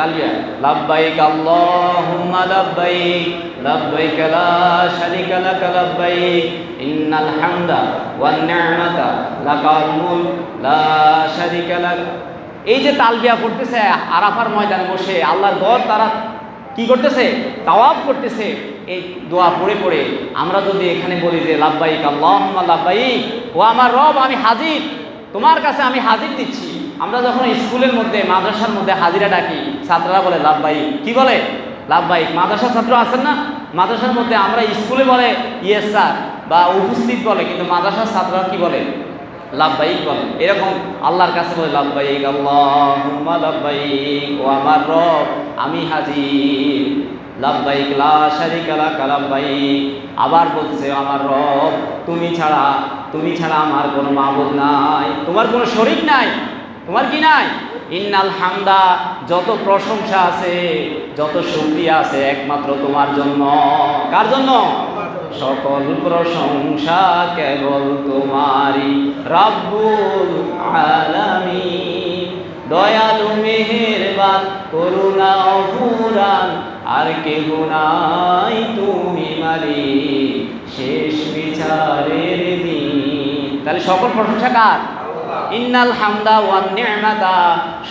তালবিয়া লাব্বাইক আল্লাহুম্মা লাব্বাইক লাব্বাইক লা শারিকা লাক লাব্বাইক, ইন্নাল হামদা ওয়ান নি'মাতা, লাকাল মুলক, লা শারিকা লাক। এই যে তালবিয়া পড়তেছে আরাফার ময়দানে বসে, আল্লাহর ঘর তারা কি করতেছে? তাওয়াফ করতেছে। এই দোয়া পড়ে পড়ে আমরা যদি এখানে বলি যে লাভবাইক আল্লাহুম্মা লাভবাইক ও আমার রব আমি হাজির, তোমার কাছে আমি হাজির দিচ্ছি। আমরা যখন স্কুলের মধ্যে, মাদ্রাসার মধ্যে হাজিরা ডাকি, ছাত্ররা বলে লাভবাইক কি বলে? লাভবাইক মাদ্রাসার ছাত্র আছেন না? মাদ্রাসার মধ্যে আমরা স্কুলে বলে, ইয়েস স্যার, বা উপস্থিত বলে, কিন্তু মাদ্রাসার ছাত্ররা কি বলে? লাভবাইক বলে। এরকম আল্লাহর কাছে বলে লাভবাইক আল্লাহুম্মা লাভবাইক ও আমার রব, আমি হাজির। লাভবাইক লা শারিকা লাক লাভবাইক আবার বলছে, আমার রব, তুমি ছাড়া তুমি ছাড়া আমার কোনো মাবুদ নাই, তোমার কোনো শরীক নাই। তোমার কি নাই? ইন্নাল হামদা, যত প্রশংসা আছে, যত শুকরিয়া আছে একমাত্র তোমার জন্য। কার জন্য? সকল প্রশংসা কেবল তোমারই। রাব্বুল আলামিন, দয়ালু, মেহেরবান, করুণা অফুরান আর কেহ নাই তুমি মালিক। শেষ বিচারের দিন। তাহলে সকল প্রশংসা কার? ইন্নাল হামদা ওয়ান নি'মাতা।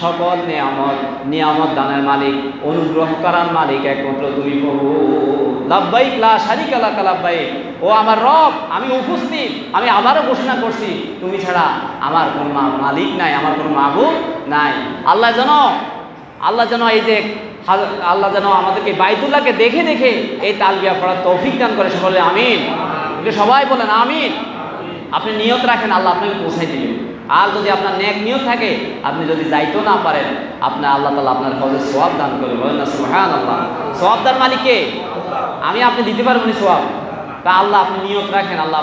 সকল নিয়ামত নিয়ামত দানের মালিক, অনুগ্রহ করার মালিক একমাত্র তুমি প্রভু। লাভবাইক লা শারিকা লাক লাভবাইক ও আমার রব, আমি উপস্থিত, আমি আবারও ঘোষণা করছি, তুমি ছাড়া আমার কোনো মালিক নাই, আমার কোনো মাবুদ নাই। আল্লাহ যেন আল্লাহ যেন এই যে আল্লাহ যেন আমাদেরকে বাইতুল্লাহকে দেখে দেখে এই তালবিয়া পড়ার তৌফিক দান করে সকলে, আমিন। সবাই বলেন, আমিন। আপনি নিয়ত রাখেন, আল্লাহ আপনাকে পৌঁছাই দিবেন আর যদি আপনার ন্যাক নিয়ত থাকে, আপনি যদি যাইতেও না পারেন আপনার আল্লাহ তালা আপনার হজে সোয়াব দান করে বলেন না সোহান আল্লাহ সোয়াব দান মালিককে আমি আপনি দিতে পারবেন সোয়াব তা আল্লাহ আপনি নিয়ত রাখেন, আল্লাহ